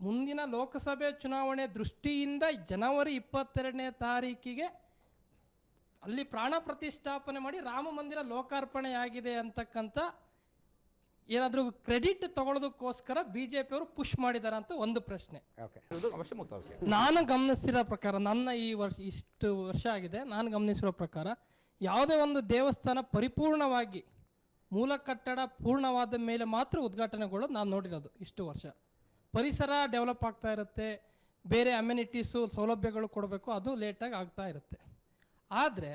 ಮುಂದಿನ ಲೋಕಸಭೆ ಚುನಾವಣೆ ದೃಷ್ಟಿಯಿಂದ ಜನವರಿ ಇಪ್ಪತ್ತೆರಡನೇ ತಾರೀಕಿಗೆ ಅಲ್ಲಿ ಪ್ರಾಣ ಪ್ರತಿಷ್ಠಾಪನೆ ಮಾಡಿ ರಾಮ ಮಂದಿರ ಲೋಕಾರ್ಪಣೆ ಆಗಿದೆ ಅಂತಕ್ಕಂಥ ಏನಾದರೂ ಕ್ರೆಡಿಟ್ ತಗೊಳ್ಳೋದಕ್ಕೋಸ್ಕರ ಬಿ ಜೆ ಪಿಯವರು ಪುಷ್ ಮಾಡಿದ್ದಾರೆ ಅಂತ ಒಂದು ಪ್ರಶ್ನೆ. ನಾನು ಗಮನಿಸಿರೋ ಪ್ರಕಾರ ನನ್ನ ಈ ವರ್ಷ ಇಷ್ಟು ವರ್ಷ ಆಗಿದೆ ನಾನು ಗಮನಿಸಿರೋ ಪ್ರಕಾರ ಯಾವುದೇ ಒಂದು ದೇವಸ್ಥಾನ ಪರಿಪೂರ್ಣವಾಗಿ ಮೂಲ ಕಟ್ಟಡ ಪೂರ್ಣವಾದ ಮೇಲೆ ಮಾತ್ರ ಉದ್ಘಾಟನೆಗೊಳ್ಳೋದು ನಾನು ನೋಡಿರೋದು ಇಷ್ಟು ವರ್ಷ. ಪರಿಸರ ಡೆವಲಪ್ ಆಗ್ತಾ ಇರುತ್ತೆ ಬೇರೆ ಅಮ್ಯುನಿಟೀಸು ಸೌಲಭ್ಯಗಳು ಕೊಡಬೇಕು ಅದು ಲೇಟಾಗಿ ಆಗ್ತಾ ಇರುತ್ತೆ. ಆದರೆ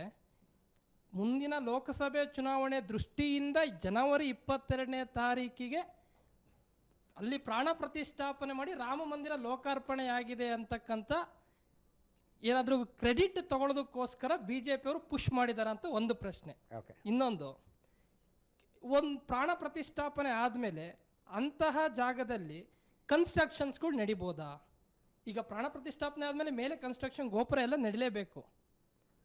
ಮುಂದಿನ ಲೋಕಸಭೆ ಚುನಾವಣೆ ದೃಷ್ಟಿಯಿಂದ ಜನವರಿ ಇಪ್ಪತ್ತೆರಡನೇ ತಾರೀಕಿಗೆ ಅಲ್ಲಿ ಪ್ರಾಣ ಪ್ರತಿಷ್ಠಾಪನೆ ಮಾಡಿ ರಾಮ ಮಂದಿರ ಲೋಕಾರ್ಪಣೆ ಆಗಿದೆ ಅಂತಕ್ಕಂಥ ಏನಾದರೂ ಕ್ರೆಡಿಟ್ ತಗೊಳ್ಳೋದಕ್ಕೋಸ್ಕರ ಬಿ ಜೆ ಪಿಯವರು ಪುಷ್ ಮಾಡಿದ್ದಾರೆ ಅಂತ ಒಂದು ಪ್ರಶ್ನೆ. ಓಕೆ ಇನ್ನೊಂದು ಒಂದು ಪ್ರಾಣ ಪ್ರತಿಷ್ಠಾಪನೆ ಆದಮೇಲೆ ಅಂತಹ ಜಾಗದಲ್ಲಿ ಕನ್ಸ್ಟ್ರಕ್ಷನ್ಸ್ಗಳು ನಡಿಬೋದಾ? ಈಗ ಪ್ರಾಣ ಪ್ರತಿಷ್ಠಾಪನೆ ಆದಮೇಲೆ ಮೇಲೆ ಕನ್ಸ್ಟ್ರಕ್ಷನ್ ಗೋಪುರ ಎಲ್ಲ ನಡಿಲೇಬೇಕು.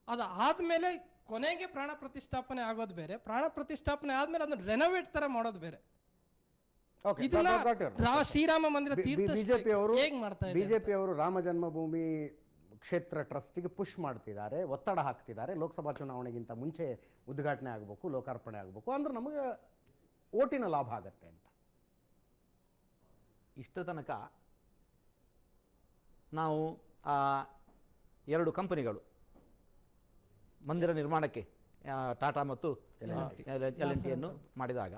ಅದು ಆದಮೇಲೆ ಕೊನೆಗೆ ಪ್ರಾಣ ಪ್ರತಿಷ್ಠಾಪನೆ ಆಗೋದು ಬೇರೆ ಪ್ರಾಣ ಪ್ರತಿಷ್ಠಾಪನೆ ಆದಮೇಲೆ ಅದನ್ನು ರೆನೋವೇಟ್ ಥರ ಮಾಡೋದು ಬೇರೆ. ಶ್ರೀರಾಮ ಮಂದಿರ ತೀರ್ಥ ಬಿಜೆಪಿ ಅವರು ಬಿಜೆಪಿ ಅವರು ರಾಮ ಜನ್ಮಭೂಮಿ ಕ್ಷೇತ್ರ ಟ್ರಸ್ಟಿಗೆ ಪುಷ್ ಮಾಡ್ತಿದ್ದಾರೆ ಒತ್ತಡ ಹಾಕ್ತಿದ್ದಾರೆ. ಲೋಕಸಭಾ ಚುನಾವಣೆಗಿಂತ ಮುಂಚೆ ಉದ್ಘಾಟನೆ ಆಗಬೇಕು ಲೋಕಾರ್ಪಣೆ ಆಗಬೇಕು. ಅಂದ್ರೆ ನಮಗೆ ಓಟಿನ ಲಾಭ ಆಗತ್ತೆ ಅಂತ. ಇಷ್ಟ ತನಕ ನಾವು ಆ ಎರಡು ಕಂಪನಿಗಳು ಮಂದಿರ ನಿರ್ಮಾಣಕ್ಕೆ ಟಾಟಾ ಮತ್ತು ಎಲ್ ಎನ್ ಟಿಯನ್ನು ಮಾಡಿದಾಗ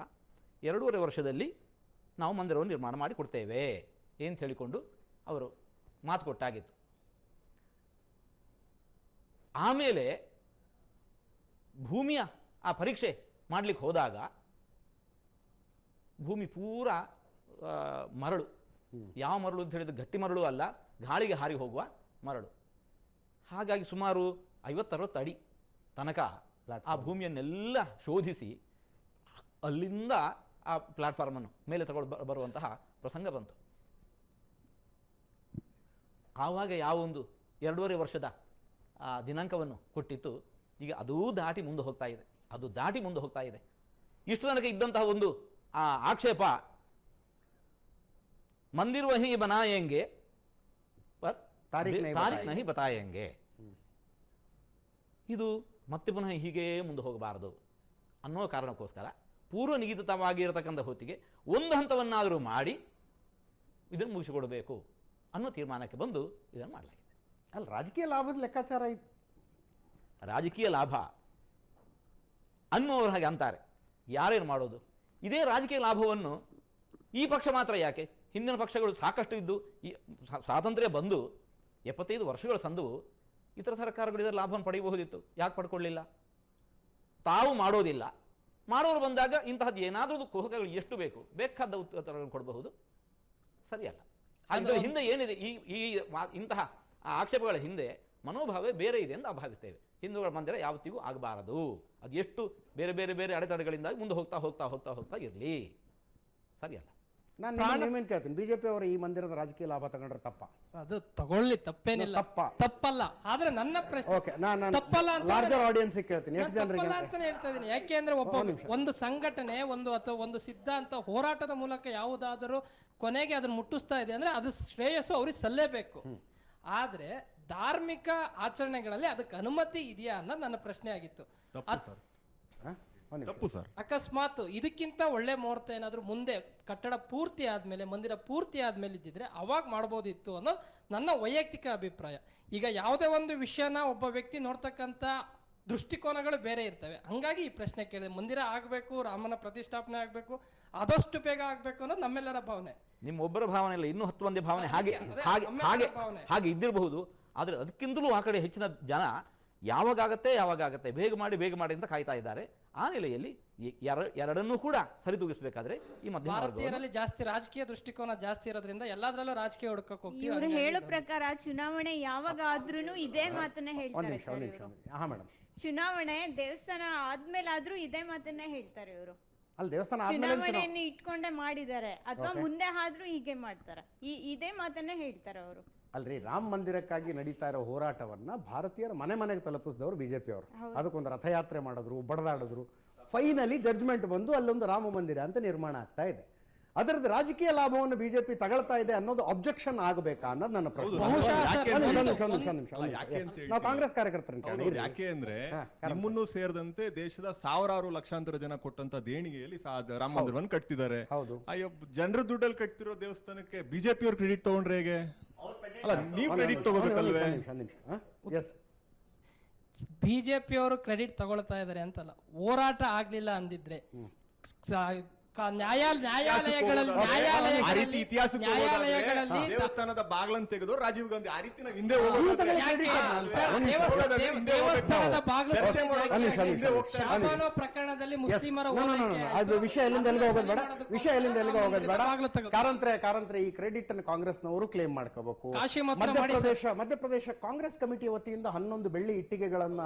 ಎರಡೂವರೆ ವರ್ಷದಲ್ಲಿ ನಾವು ಮಂದಿರವನ್ನು ನಿರ್ಮಾಣ ಮಾಡಿ ಕೊಡ್ತೇವೆ ಅಂತ ಹೇಳಿಕೊಂಡು ಅವರು ಮಾತು ಕೊಟ್ಟಾಗಿತ್ತು. ಆಮೇಲೆ ಭೂಮಿಯ ಆ ಪರೀಕ್ಷೆ ಮಾಡಲಿಕ್ಕೆ ಹೋದಾಗ ಭೂಮಿ ಪೂರ ಮರಳು. ಯಾವ ಮರಳು ಅಂತ ಹೇಳಿದ್ರೆ ಗಟ್ಟಿ ಮರಳು ಅಲ್ಲ ಗಾಳಿಗೆ ಹಾರಿ ಹೋಗುವ ಮರಳು. ಹಾಗಾಗಿ ಸುಮಾರು ಐವತ್ತರವತ್ತು ಅಡಿ ತನಕ ಆ ಭೂಮಿಯನ್ನೆಲ್ಲ ಶೋಧಿಸಿ ಅಲ್ಲಿಂದ ಆ ಪ್ಲಾಟ್ಫಾರ್ಮ್ ಅನ್ನು ಮೇಲೆ ತಗೊಂಡು ಬರುವಂತಹ ಪ್ರಸಂಗ ಬಂತು. ಆವಾಗ ಯಾವ ಒಂದು ಎರಡೂವರೆ ವರ್ಷದ ಆ ದಿನಾಂಕವನ್ನು ಕೊಟ್ಟಿತ್ತು ಈಗ ಅದೂ ದಾಟಿ ಮುಂದೆ ಹೋಗ್ತಾ ಇದೆ. ಅದು ದಾಟಿ ಮುಂದೆ ಹೋಗ್ತಾ ಇದೆ. ಇಷ್ಟು ತನಕ ಇದ್ದಂತಹ ಒಂದು ಆ ಆಕ್ಷೇಪ ಮಂದಿರ್ वही बनाएंगे पर तारीख ನಹಿ ತಾರೀಖ್ बताएंगे ಇದು ಮತ್ತೆ ಪುನಃ ಹೀಗೇ ಮುಂದೆ ಹೋಗಬಾರದು ಅನ್ನೋ ಕಾರಣಕ್ಕೋಸ್ಕರ ಪೂರ್ವ ನಿಗದಿತವಾಗಿರತಕ್ಕಂಥ ಹೊತ್ತಿಗೆ ಒಂದು ಹಂತವನ್ನಾದರೂ ಮಾಡಿ ಇದನ್ನು ಮುಗಿಸಿಕೊಡಬೇಕು ಅನ್ನೋ ತೀರ್ಮಾನಕ್ಕೆ ಬಂದು ಇದನ್ನು ಮಾಡಲಾಗಿದೆ. ಅಲ್ಲ ರಾಜಕೀಯ ಲಾಭದ ಲೆಕ್ಕಾಚಾರ ಇತ್ತು ರಾಜಕೀಯ ಲಾಭ ಅನ್ನೋರ ಹಾಗೆ ಅಂತಾರೆ. ಯಾರೇನು ಮಾಡೋದು? ಇದೇ ರಾಜಕೀಯ ಲಾಭವನ್ನು ಈ ಪಕ್ಷ ಮಾತ್ರ ಯಾಕೆ? ಹಿಂದಿನ ಪಕ್ಷಗಳು ಸಾಕಷ್ಟು ಇದ್ದು ಈ ಸ್ವಾ- ಸ್ವಾತಂತ್ರ್ಯ ಬಂದು ಎಪ್ಪತ್ತೈದು ವರ್ಷಗಳ ಸಂದವು ಇತರ ಸರ್ಕಾರಗಳು ಇದರ ಲಾಭವನ್ನು ಪಡೆಯಬಹುದಿತ್ತು. ಯಾಕೆ ಪಡ್ಕೊಳ್ಳಿಲ್ಲ? ತಾವು ಮಾಡೋದಿಲ್ಲ. ಮಾಡೋರು ಬಂದಾಗ ಇಂತಹದ್ದು ಏನಾದರೂ ಕುಹಕಗಳು ಎಷ್ಟು ಬೇಕು ಬೇಕಾದ ಉತ್ತರಗಳನ್ನು ಕೊಡಬಹುದು? ಸರಿಯಲ್ಲ. ಅದರ ಹಿಂದೆ ಏನಿದೆ ಈ ಈ ಇಂತಹ ಆ ಆಕ್ಷೇಪಗಳ ಹಿಂದೆ ಮನೋಭಾವೇ ಬೇರೆ ಇದೆ ಎಂದು ಭಾವಿಸ್ತೇವೆ. ಹಿಂದೂಗಳ ಮಂದಿರ ಯಾವತ್ತಿಗೂ ಆಗಬಾರದು. ಅದು ಎಷ್ಟು ಬೇರೆ ಬೇರೆ ಬೇರೆ ಅಡೆತಡೆಗಳಿಂದಾಗಿ ಮುಂದೆ ಹೋಗ್ತಾ ಹೋಗ್ತಾ ಹೋಗ್ತಾ ಹೋಗ್ತಾ ಇರಲಿ. ಸರಿಯಲ್ಲ. ನಾನು ನಿಮ್ಮೇನು ಕೇಳ್ತೀನಿ. ಬಿಜೆಪಿ ಅವರು ಈ ಮಂದಿರದ ರಾಜಕೀಯ ಲಾಭ ತಗೊಂಡ್ರೆ ತಪ್ಪ? ಅದು ತಗೊಳ್ಳಿ ತಪ್ಪೇನಿಲ್ಲ. ತಪ್ಪ. ತಪ್ಪಲ್ಲ. ಆದ್ರೆ ನನ್ನ ಪ್ರಶ್ನೆ ಓಕೆ ನಾನು ತಪ್ಪಲ್ಲ ಅಂತ ಲಾರ್ಜರ್ ಆಡಿಯನ್ಸ್ ಕೇಳ್ತೀನಿ. ಎಷ್ಟು ಜನರಿಗೆ ಅಂತಾನೆ ಹೇಳ್ತಾ ಇದ್ದೀನಿ. ಯಾಕೆಂದ್ರೆ ಒಬ್ಬ ಒಂದು ಸಂಘಟನೆ ಒಂದು ಅಥವಾ ಒಂದು ಸಿದ್ಧಾಂತ ಹೋರಾಟದ ಮೂಲಕ ಯಾವುದಾದರೂ ಕೊನೆಗೆ ಅದನ್ನ ಮುಟ್ಟಿಸ್ತಾ ಇದೆ ಅಂದ್ರೆ ಅದು ಶ್ರೇಯಸ್ಸು ಅವ್ರಿಗೆ ಸಲ್ಲೇಬೇಕು. ಆದ್ರೆ ಧಾರ್ಮಿಕ ಆಚರಣೆಗಳಲ್ಲಿ ಅದಕ್ಕೆ ಅನುಮತಿ ಇದೆಯಾ ಅನ್ನೋದು ನನ್ನ ಪ್ರಶ್ನೆ ಆಗಿತ್ತು. ತಪ್ಪು ಸರ್. ಅಕಸ್ಮಾತ್ ಇದಕ್ಕಿಂತ ಒಳ್ಳೆ ಮುಹೂರ್ತ ಏನಾದರೂ ಮುಂದೆ ಕಟ್ಟಡ ಪೂರ್ತಿ ಆದ್ಮೇಲೆ ಮಂದಿರ ಪೂರ್ತಿ ಆದ್ಮೇಲೆ ಇದ್ದಿದ್ರೆ ಅವಾಗ ಮಾಡ್ಬೋದಿತ್ತು ಅನ್ನೋ ನನ್ನ ವೈಯಕ್ತಿಕ ಅಭಿಪ್ರಾಯ. ಈಗ ಯಾವುದೇ ಒಂದು ವಿಷಯನ ಒಬ್ಬ ವ್ಯಕ್ತಿ ನೋಡ್ತಕ್ಕಂಥ ದೃಷ್ಟಿಕೋನಗಳು ಬೇರೆ ಇರ್ತವೆ. ಹಂಗಾಗಿ ಈ ಪ್ರಶ್ನೆ ಕೇಳಿದೆ. ಮಂದಿರ ಆಗಬೇಕು ರಾಮನ ಪ್ರತಿಷ್ಠಾಪನೆ ಆಗಬೇಕು ಆದಷ್ಟು ಬೇಗ ಆಗಬೇಕು ಅನ್ನೋದು ನಮ್ಮೆಲ್ಲರ ಭಾವನೆ. ನಿಮ್ಮ ಒಬ್ಬರ ಭಾವನೆ ಇಲ್ಲ ಇನ್ನೂ ಹತ್ತು ಮಂದಿ ಭಾವನೆ ಹಾಗೆ ಹಾಗೆ ಹಾಗೆ ಭಾವನೆ. ಹಾಗೆ ಇದ್ದಿರಬಹುದು. ಆದರೆ ಅದಕ್ಕಿಂತಲೂ ಆ ಕಡೆ ಹೆಚ್ಚಿನ ಜನ ಯಾವಾಗತ್ತೆ ಯಾವಾಗತ್ತೆ ಬೇಗ ಮಾಡಿ ಬೇಗ ಮಾಡಿ ಅಂತ ಕಾಯ್ತಾ ಇದ್ದಾರೆ. ಆ ನೆಲೆಯಲ್ಲಿ ಎರಡನ್ನೂ ಕೂಡ ಸರಿದೂಗಿಸಬೇಕಾದ್ರೆ ಈ ಮಧ್ಯ ಭಾರತೀಯರಲ್ಲಿ ಜಾಸ್ತಿ ರಾಜಕೀಯ ದೃಷ್ಟಿಕೋನ ಜಾಸ್ತಿ ಇರೋದ್ರಿಂದ ಎಲ್ಲಾದ್ರಲ್ಲೂ ರಾಜಕೀಯ ಹುಡುಕಕ್ಕೆ ಹೋಗ್ತೀವಿ. ಇವರು ಹೇಳೋ ಪ್ರಕಾರ ಚುನಾವಣೆ ಯಾವಾಗ ಆದ್ರೂ ಇದೇ ಮಾತನ್ನ ಹೇಳ್ತಾರೆ ಚುನಾವಣೆ ದೇವಸ್ಥಾನ ಆದ್ಮೇಲಾದ್ರೂ ಇದೇ ಮಾತನ್ನ ಹೇಳ್ತಾರೆ ಇವರು. ಅಲ್ಲಿ ದೇವಸ್ಥಾನ ಆದ್ಮೇಲೆ ಚುನಾವಣೆ ಚುನಾವಣೆಯನ್ನು ಇಟ್ಕೊಂಡೇ ಮಾಡಿದ್ದಾರೆ. ಅಥವಾ ಮುಂದೆ ಆದ್ರೂ ಹೀಗೆ ಮಾಡ್ತಾರೆ. ಈ ಇದೇ ಮಾತನ್ನ ಹೇಳ್ತಾರೆ ಅವರು. ಅಲ್ರಿ ರಾಮ ಮಂದಿರಕ್ಕಾಗಿ ನಡೀತಾ ಇರೋ ಹೋರಾಟವನ್ನ ಭಾರತೀಯರ ಮನೆ ಮನೆಗೆ ತಲುಪಿಸಿದವರು ಬಿಜೆಪಿ ಅವರು. ಅದಕ್ಕೊಂದು ರಥಯಾತ್ರೆ ಮಾಡಿದ್ರು ಬಡದಾಡಿದ್ರು. ಫೈನಲಿ ಜಡ್ಜ್ಮೆಂಟ್ ಬಂದು ಅಲ್ಲೊಂದು ರಾಮ ಮಂದಿರ ಅಂತ ನಿರ್ಮಾಣ ಆಗ್ತಾ ಇದೆ. ಅದರದ್ದು ರಾಜಕೀಯ ಲಾಭವನ್ನು ಬಿಜೆಪಿ ತಗೊಳ್ತಾ ಇದೆ ಅನ್ನೋದು ಅಬ್ಜೆಕ್ಷನ್ ಆಗಬೇಕಾ ಅನ್ನೋದು ನನ್ನ ಪ್ರಶ್ನೆ. ಕಾಂಗ್ರೆಸ್ ಕಾರ್ಯಕರ್ತರ. ಯಾಕೆ ಅಂದ್ರೆ ನಿಮ್ಮನ್ನು ಸೇರಿದಂತೆ ದೇಶದ ಸಾವಿರಾರು ಲಕ್ಷಾಂತರ ಜನ ಕೊಟ್ಟಂತ ದೇಣಿಗೆಯಲ್ಲಿ ಸಾ- ರಾಮ ಮಂದಿರವನ್ನು ಕಟ್ತಿದ್ದಾರೆ ಹೌದು. ಅಯ್ಯೋ ಜನರ ದುಡ್ಡಲ್ಲಿ ಕಟ್ತಿರೋ ದೇವಸ್ಥಾನಕ್ಕೆ ಬಿಜೆಪಿ ಅವ್ರು ಕ್ರೆಡಿಟ್ ತಗೊಂಡ್ರೆ ಹೇಗೆ? ಅಲ್ಲ ನೀವು ಕ್ರೆಡಿಟ್ ತಗೋಬೇಕಲ್ವೇ? ಒಂದು ನಿಮಿಷ, ನಿಮಿಷ, ಹಾ? ಬಿಜೆಪಿ ಅವರು ಕ್ರೆಡಿಟ್ ತಗೊಳ್ತಾ ಇದ್ದಾರೆ ಅಂತಲ್ಲ. ಹೋರಾಟ ಆಗ್ಲಿಲ್ಲ ಅಂದಿದ್ರೆ ನ್ಯಾಯಾಲಯಗಳಲ್ಲಿ ಆ ರೀತಿ ನ್ಯಾಯಾಲಯಗಳಲ್ಲಿ ಹೋಗೋದಾದ್ರೆ ನ್ಯಾಯಾಲಯಗಳಲ್ಲಿ ದೇವಸ್ಥಾನದ ಬಾಗ್ಲನ್ನು ತೆಗೆದು ರಾಜೀವ್ ಗಾಂಧಿ ಆ ರೀತಿ ನಾವು ಹಿಂದೆ ದೇವಸ್ಥಾನದ ಪ್ರಕರಣದಲ್ಲಿ ಮುಸ್ಲಿಮರ. ಅದು ವಿಷಯ ಎಲ್ಲಿಂದ ಎಲ್ಲಿಗೆ ಹೋಗೋದು ಬೇಡ. ವಿಷಯ ಎಲ್ಲಿಂದ ಎಲ್ಲಿಗೆ ಹೋಗೋದು ಬೇಡ. ಕಾರಂತ್ರ ಕಾರಂತ್ರ ಈ ಕ್ರೆಡಿಟ್ ಅನ್ನು ಕಾಂಗ್ರೆಸ್ನವರು ಕ್ಲೇಮ್ ಮಾಡ್ಕೋಬೇಕು. ಮಧ್ಯಪ್ರದೇಶ ಮಧ್ಯಪ್ರದೇಶ ಕಾಂಗ್ರೆಸ್ ಕಮಿಟಿ ವತಿಯಿಂದ ಹನ್ನೊಂದು ಬೆಳ್ಳಿ ಇಟ್ಟಿಗೆಗಳನ್ನ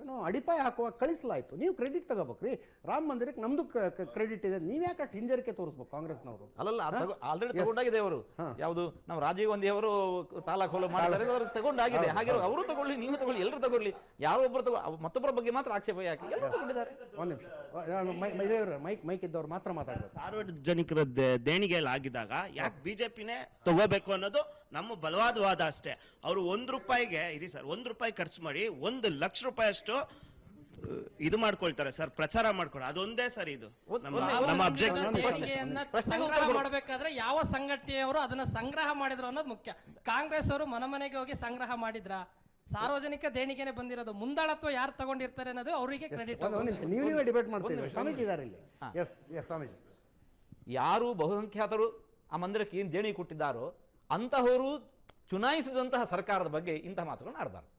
ಏನೋ ಅಡಿಪಾಯ ಹಾಕುವ ಕಳಿಸಲಾಯ್ತು. ನೀವು ಕ್ರೆಡಿಟ್ ತಗೋಬೇಕ್ರಿ. ರಾಮ ಮಂದಿರಕ್ಕೆ ನಮ್ದು ಕ್ರೆಡಿಟ್ ಇದೆ. ನೀವ್ ಯಾಕೆ ಅಷ್ಟ್ ಹಿಂಜರಿಕೆ ತೋರಿಸ್ಬೇಕು ಕಾಂಗ್ರೆಸ್ನವರು? ಅಲ್ಲಲ್ಲ ಆಲ್ರೆಡಿ ತಗೊಂಡಾಗಿದೆ ಅವರು. ಯಾವುದು ನಾವು ರಾಜೀವ್ ಗಾಂಧಿ ಅವರು ತಾಲಾಕ್ ಹೋಲು ಮಾಡಿದ್ದಾರೆ ಅವ್ರು ತಗೊಂಡಾಗಿದೆ. ಹಾಗೆ ಅವರು ತಗೊಳ್ಳಿ ನೀವು ತಗೊಳ್ಳಿ ಎಲ್ಲರೂ ತಗೊಳ್ಳಿ. ಯಾರೋ ತಗೋ ಮತ್ತೊಬ್ಬರ ಬಗ್ಗೆ ಮಾತ್ರ ಆಕ್ಷೇಪ ಯಾಕೆ? ತಗೊಂಡಿದ್ದಾರೆ. ನಿಮಿಷ. ನಾನು ಮೈಕ್ ಮೈಕ್ ಇದ್ದವ್ರು ಮಾತ್ರ ಮಾತಾಡ್ತಾರೆ ಸಾರ್ವಜನಿಕರ ದೇ- ದೇಣಿಗೆಯಲ್ಲಿ ಆಗಿದಾಗ ಯಾಕೆ ಬಿಜೆಪಿನೇ ತಗೋಬೇಕು ಅನ್ನೋದು ನಮ್ಮ ಬಲವಾದ ವಾದ ಅಷ್ಟೇ. ಅವರು ಒಂದ್ ರೂಪಾಯಿಗೆ ಇರಿ ಸರ್ ಒಂದ್ ರೂಪಾಯಿ ಖರ್ಚು ಮಾಡಿ ಒಂದು ಲಕ್ಷ ರೂಪಾಯಿ ಅಷ್ಟು ಇದು ಮಾಡ್ಕೊಳ್ತಾರೆ ಸರ್ ಪ್ರಚಾರ ಮಾಡ್ಕೊಳ್ಳಿ ಅದೊಂದೇ ಸರ್ ಇದು. ನಮ್ಮ ಅಬ್ಜೆಕ್ಷನ್ ದೇಣಿಗೆಯನ್ನ ಸಂಗ್ರಹ ಕೊಡು. ಮಾಡಬೇಕಾದ್ರೆ ಯಾವ ಸಂಘಟನೆಯವರು ಅದನ್ನ ಸಂಗ್ರಹ ಮಾಡಿದ್ರು ಅನ್ನೋದು ಮುಖ್ಯ. ಕಾಂಗ್ರೆಸ್ ಅವರು ಮನಮನೆಗೆ ಹೋಗಿ ಸಂಗ್ರಹ ಮಾಡಿದ್ರ? ಸಾರ್ವಜನಿಕ ದೇಣಿಗೆನೆ ಬಂದಿರೋದು. ಮುಂದಾಳತ್ವ ಯಾರು ತಗೊಂಡಿರ್ತಾರೆ ಅನ್ನೋದು ಅವರಿಗೆ ಕ್ರೆಡಿಟ್ ಒಂದ್ ಒಂದ್ ನಿಮಿಷ. ನೀವು ನೀವೇ ಡಿಬೇಟ್ ಮಾಡ್ತಿದ್ದೀರಿ ಸ್ವಾಮೀಜಿ ಇದಾರೆ ಇಲ್ಲಿ. S S Swamiji. ಯಾರು ಬಹುಸಂಖ್ಯಾತರು ಆ ಮಂದಿರಕ್ಕೆ ಏನು ದೇಣಿಗೆ ಕೊಟ್ಟಿದ್ದಾರೋ ಅಂತಹವರು ಚುನಾಯಿಸಿದಂತಹ ಸರ್ಕಾರದ ಬಗ್ಗೆ ಇಂತಹ ಮಾತುಗಳನ್ನು ಆಡಬಾರ್ದು.